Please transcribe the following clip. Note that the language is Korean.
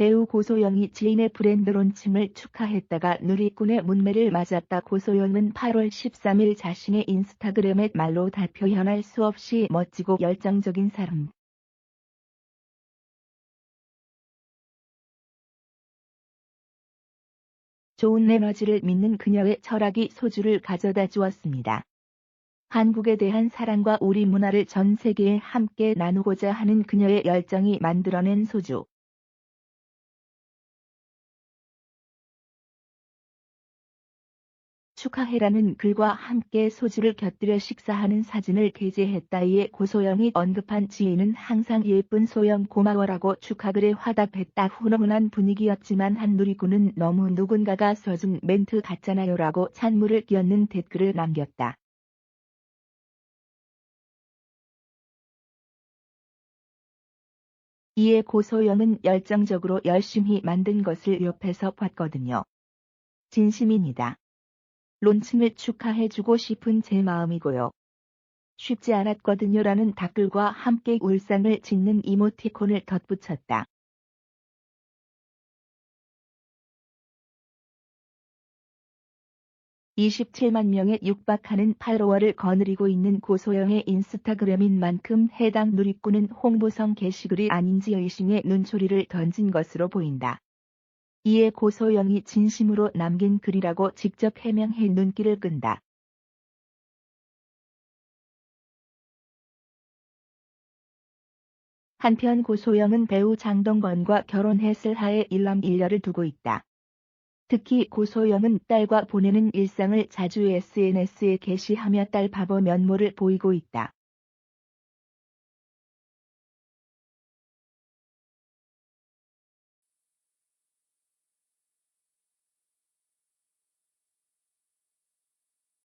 배우 고소영이 지인의 브랜드 론칭을 축하했다가 누리꾼의 문매를 맞았다. 고소영은 8월 13일 자신의 인스타그램에 말로 다 표현할 수 없이 멋지고 열정적인 사람. 좋은 에너지를 믿는 그녀의 철학이 소주를 가져다 주었습니다. 한국에 대한 사랑과 우리 문화를 전 세계에 함께 나누고자 하는 그녀의 열정이 만들어낸 소주. 축하해라는 글과 함께 소주를 곁들여 식사하는 사진을 게재했다. 이에 고소영이 언급한 지인은 항상 예쁜 소영 고마워라고 축하글에 화답했다. 훈훈한 분위기였지만 한 누리꾼은 너무 누군가가 써준 멘트 같잖아요라고 찬물을 끼얹는 댓글을 남겼다. 이에 고소영은 열정적으로 열심히 만든 것을 옆에서 봤거든요. 진심입니다. 론칭을 축하해주고 싶은 제 마음이고요. 쉽지 않았거든요 라는 댓글과 함께 울상을 짓는 이모티콘을 덧붙였다. (27만) 명에 육박하는 팔로워를 거느리고 있는 고소영의 인스타그램인 만큼 해당 누리꾼은 홍보성 게시글이 아닌지 의심의 눈초리를 던진 것으로 보인다. 이에 고소영이 진심으로 남긴 글이라고 직접 해명해 눈길을 끈다. 한편 고소영은 배우 장동건과 결혼했을 하에 일남 일녀를 두고 있다. 특히 고소영은 딸과 보내는 일상을 자주 SNS에 게시하며 딸 바보 면모를 보이고 있다.